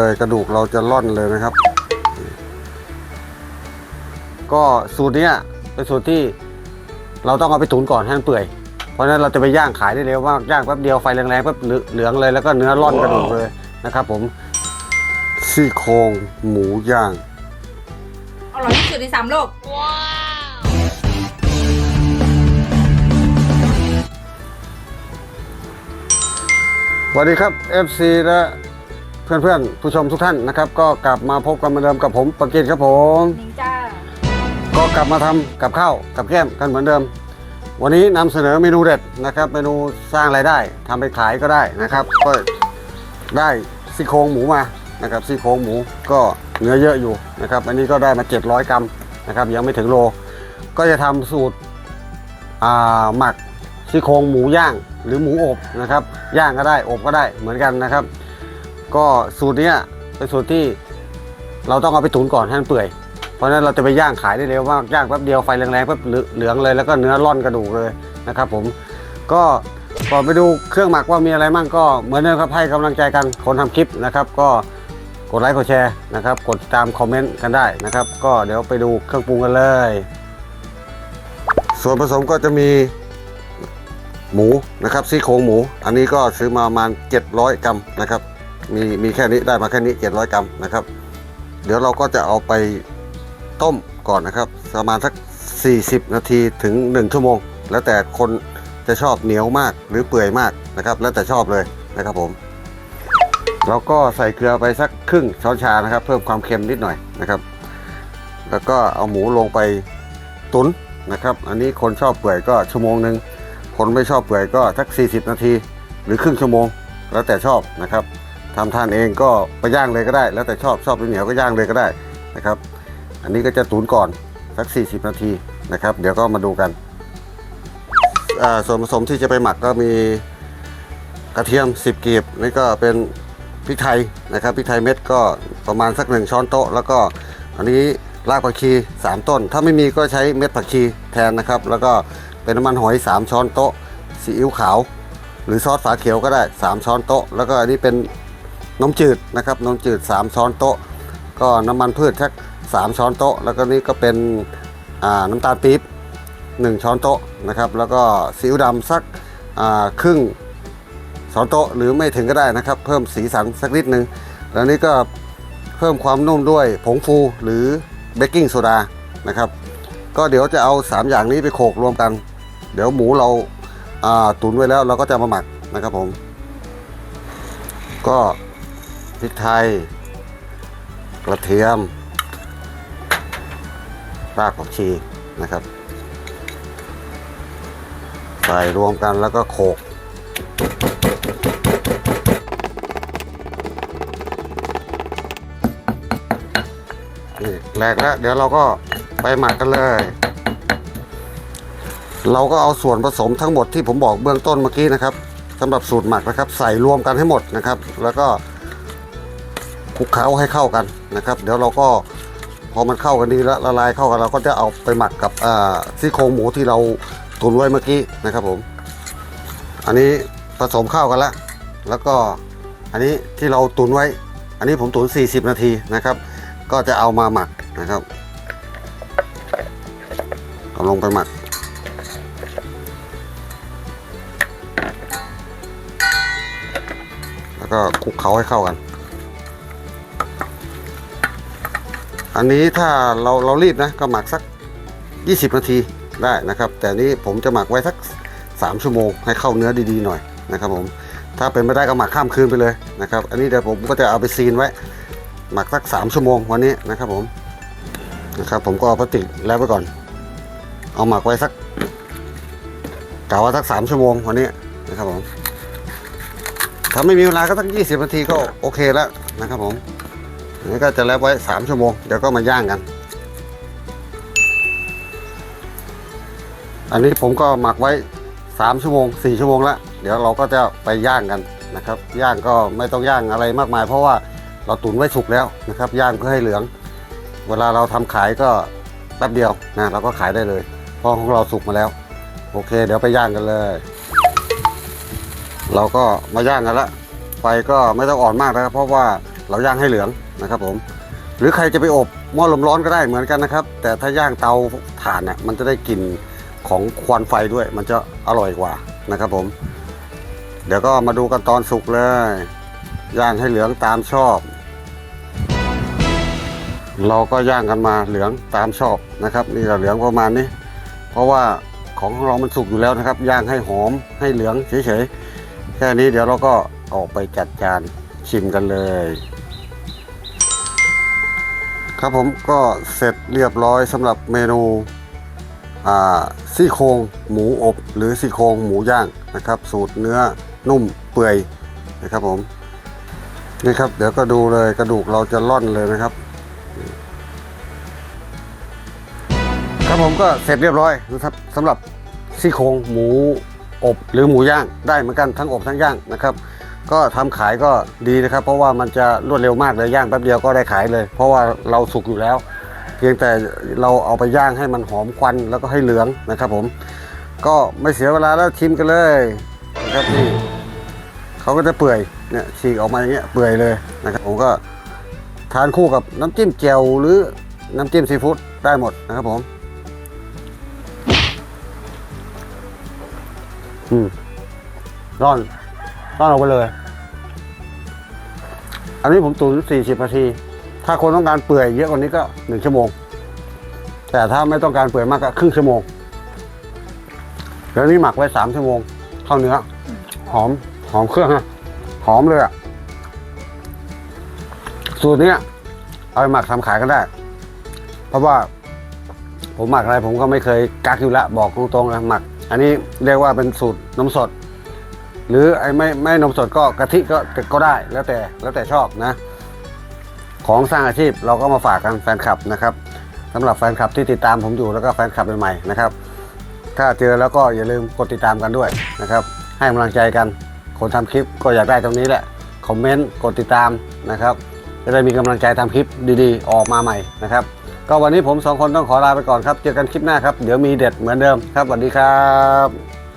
เลยกระดูกเราจะล่อนเลยนะครับ ก็สูตรเนี้ยเป็นสูตรที่เราต้องเอาไปตุ๋นก่อนให้มันเปื่อย เพราะฉะนั้นเราจะไปย่างขายได้เร็วมากย่างแป๊บเดียวไฟแรงๆแป๊บเหลืองเลยแล้วก็เนื้อร่อนกระดูกเลยนะครับ ผมซี่โครงหมูย่างอร่อยที่สุดในสามโลกสวัสดีครับ FC และ เพื่อนๆผู้ชมทุกท่านนะครับก็กลับมาพบกันเหมือนเดิมกับผมประกิตครับผมนิงจ้าก็กลับมาทำกับข้าวกับแก้มกันเหมือนเดิม วันนี้นำเสนอเมนูเด็ดนะครับเมนูสร้างรายได้ทำไปขายก็ได้นะครับ ก็ได้ซี่โครงหมูมานะครับซี่โครงหมูก็เนื้อเยอะอยู่นะครับ อันนี้ก็ได้มา 700 กรัมนะครับยังไม่ถึงโล ก็จะทำสูตรอ่าหมักซี่โครงหมูย่างหรือหมูอบนะครับย่างก็ได้อบก็ได้เหมือนกันนะครับ ก็สูตรเนี้ยเป็นสูตรที่เราต้องเอาไปตุ๋นก่อนให้มันเปื่อย เพราะนั้นเราจะไปย่างขายได้เร็วมากย่างแป๊บเดียวไฟแรงๆแป๊บเหลืองเลยแล้วก็เนื้อร่อนกระดูกเลยนะครับ ผมก็ก่อนไปดูเครื่องหมักว่ามีอะไรมั่งก็เหมือนเดิมครับให้กำลังใจกันคนทำคลิปนะครับ ก็กดไลค์กดแชร์นะครับกดติดตามคอมเมนต์กันได้นะครับ ก็เดี๋ยวไปดูเครื่องปรุงกันเลย ส่วนผสมก็จะมีหมูนะครับซี่โครงหมู อันนี้ก็ซื้อมาประมาณ 700 กรัมนะครับ มีมีแค่นี้ได้มาแค่นี้ 700 กรัมนะครับ เดี๋ยวเราก็จะเอาไปต้มก่อนนะครับ ประมาณสัก 40 นาทีถึง 1 ชั่วโมง แล้วแต่คนจะชอบเหนียวมากหรือเปื่อยมากนะครับ แล้วแต่ชอบเลยนะครับผมเราก็ใส่เกลือไปสักครึ่งช้อนชานะครับ เพิ่มความเค็มนิดหน่อยนะครับ แล้วก็เอาหมูลงไปตุนนะครับ อันนี้คนชอบเปื่อยก็ชั่วโมงหนึ่งคนไม่ชอบเปื่อยก็สัก 40 นาที หรือครึ่งชั่วโมง แล้วแต่ชอบนะครับ ทำทานเองก็ไปย่างเลยก็ได้ แล้วแต่ชอบชอบเหนียวก็ย่างเลยก็ได้นะครับ อันนี้ก็จะตุ๋นก่อนสัก 40 นาทีนะครับ เดี๋ยวก็มาดูกันอ่าส่วนผสมที่จะไปหมักก็มีกระเทียม 10กีบนี่ก็เป็นพริกไทยนะครับพริกไทยเม็ดก็ประมาณสักหนึ่งช้อนโต๊ะ แล้วก็อันนี้รากผักชี 3 ต้น ถ้าไม่มีก็ใช้เม็ดผักชีแทนนะครับ แล้วก็เป็นน้ำมันหอย 3 ช้อนโต๊ะซีอิ๊วขาว หรือซอสฝาเขียวก็ได้ 3 ช้อนโต๊ะ แล้วก็อันนี้เป็น นมจืดนะครับนมจืด 3 ช้อนโต๊ะ ก็น้ำมันพืชสัก3ช้อนโต๊ะ แล้วก็นี่ก็เป็นน้ำตาลปี๊บ1 ช้อนโต๊ะนะครับแล้วก็ซีอิ๊วดำสักครึ่งช้อนโต๊ะหรือไม่ถึงก็ได้นะครับ เพิ่มสีสันสักนิดนึงแล้วนี่ก็เพิ่มความนุ่มด้วยผงฟูหรือเบกกิ้งโซดานะครับก็เดี๋ยวจะเอา 3 อย่างนี้ไปโขลกรวมกัน เดี๋ยวหมูเราาตุนไว้แล้วเราก็จะมาหมักนะครับผมก็ พริกไทย กระเทียม รากผักชีนะครับ ใส่รวมกันแล้วก็โขกนี่แหลกแล้ว เดี๋ยวเราก็ไปหมักกันเลย เราก็เอาส่วนผสมทั้งหมดที่ผมบอกเบื้องต้นเมื่อกี้นะครับสำหรับสูตรหมักนะครับ ใส่รวมกันให้หมดนะครับ แล้วก็ คลุกเคล้าให้เข้ากันนะครับ เดี๋ยวเราก็พอมันเข้ากันดีแล้วละลายเข้ากันเราก็จะเอาไปหมักกับซี่โครงหมูที่เราตุนไว้เมื่อกี้นะครับผม อันนี้ผสมเข้ากันแล้วแล้วก็อันนี้ที่เราตุนไว้ อันนี้ผมตุน 40 นาทีนะครับ ก็จะเอามาหมักนะครับเอาลงไปหมักแล้วก็คลุกเคล้าให้เข้ากัน อันนี้ถ้าเราเรารีบนะก็หมักสัก 20 นาทีได้นะครับ แต่นี้ผมจะหมักไว้สัก 3 ชั่วโมงให้เข้าเนื้อดีๆหน่อยนะครับผมถ้าเป็นไม่ได้ก็หมักข้ามคืนไปเลยนะครับ อันนี้เดี๋ยวผมก็จะเอาไปซีนไว้หมักสัก 3 ชั่วโมงวันนี้นะครับผมนะครับผมก็เอาพลาสติกแล้วไว้ก่อน เอาหมักไว้สักกะว่าสัก 3 ชั่วโมงวันนี้นะครับผมถ้าไม่มีเวลาก็สัก 20 นาทีก็โอเคแล้วนะครับผม นนี้ก็จะแล้วไว้ 3 ชั่วโมง เดี๋ยวก็มาย่างกัน อันนี้ผมก็หมักไว้ 3 ชั่วโมง 4 ชั่วโมงแล้ว เดี๋ยวเราก็จะไปย่างกันนะครับ ย่างก็ไม่ต้องย่างอะไรมากมาย เพราะว่าเราตุ๋นไว้สุกแล้วนะครับ ย่างเพื่อให้เหลือง เวลาเราทำขายก็แป๊บเดียวนะเราก็ขายได้เลย เพราะของเราสุกมาแล้ว โอเค เดี๋ยวไปย่างกันเลย เราก็มาย่างกันละไฟก็ไม่ต้องอ่อนมากนะครับเพราะว่า เราย่างให้เหลืองนะครับผมหรือใครจะไปอบหม้อลมร้อนก็ได้เหมือนกันนะครับ แต่ถ้าย่างเตาถ่านน่ะมันจะได้กลิ่นของควันไฟด้วย มันจะอร่อยกว่านะครับผม เดี๋ยวก็มาดูกันตอนสุกเลย ย่างให้เหลืองตามชอบ เราก็ย่างกันมาเหลืองตามชอบนะครับ นี่ก็เหลืองประมาณนี้ เพราะว่าของของเรามันสุกอยู่แล้วนะครับ ย่างให้หอมให้เหลืองเฉยๆแค่นี้เดี๋ยวเราก็ออกไปจัดจานชิมกันเลย ครับผมก็เสร็จเรียบร้อยสำหรับเมนูซี่โครงหมูอบ หรือซี่โครงหมูย่างนะครับ สูตรเนื้อนุ่มเปื่อยนะครับผมนี่ครับ เดี๋ยวก็ดูเลยกระดูกเราจะล่อนเลยนะครับ ครับผมก็เสร็จเรียบร้อยนะครับสำหรับซี่โครงหมูอบหรือหมูย่างได้เหมือนกันทั้งอบทั้งย่างนะครับ ก็ทำขายก็ดีนะครับ เพราะว่ามันจะรวดเร็วมากเลยย่างแป๊บเดียวก็ได้ขายเลย เพราะว่าเราสุกอยู่แล้ว เพียงแต่เราเอาไปย่างให้มันหอมควันแล้วก็ให้เหลืองนะครับผมก็ไม่เสียเวลาแล้วชิมกันเลยนะครับนี่เขาก็จะเปื่อยเนี่ยฉีกออกมาอย่างเงี้ยเปื่อยเลยนะครับผมก็ทานคู่กับน้ำจิ้มแจ่วหรือน้ำจิ้มซีฟู้ดได้หมดนะครับผมอืมร่อน ร่อนออกไปเลย อันนี้ผมตุ๋น40นาที ถ้าคนต้องการเปื่อยเยอะกว่านี้ก็หนึ่งชั่วโมง แต่ถ้าไม่ต้องการเปื่อยมากก็ครึ่งชั่วโมง แล้วนี้หมักไว้สามชั่วโมงเข้าเนื้อ หอม หอมเครื่องฮะ หอมเลยอะสูตรเนี้ยเอาไปหมักทำขายกันได้ เพราะว่าผมหมักอะไรผมก็ไม่เคยกักอยู่ล้วบอกตรงๆนะหมัก อันนี้เรียกว่าเป็นสูตรนมสด หรือไอ้ไม่ไม่นมสดก็กะทิก็ก็ได้แล้วแต่แล้วแต่ชอบนะ ของสร้างอาชีพเราก็มาฝากกันแฟนคลับนะครับสำหรับแฟนคลับที่ติดตามผมอยู่แล้วก็แฟนคลับใหม่ๆนะครับ ถ้าเจอแล้วก็อย่าลืมกดติดตามกันด้วยนะครับ ให้กำลังใจกัน คนทำคลิปก็อยากได้ตรงนี้แหละคอมเมนต์กดติดตามนะครับจะได้มีกำลังใจทำคลิปดีๆ ออกมาใหม่นะครับ ก็วันนี้ผมสองคนต้องขอลาไปก่อนครับ เจอกันคลิปหน้าครับ เดี๋ยวมีเด็ดเหมือนเดิมครับสวัสดีครับ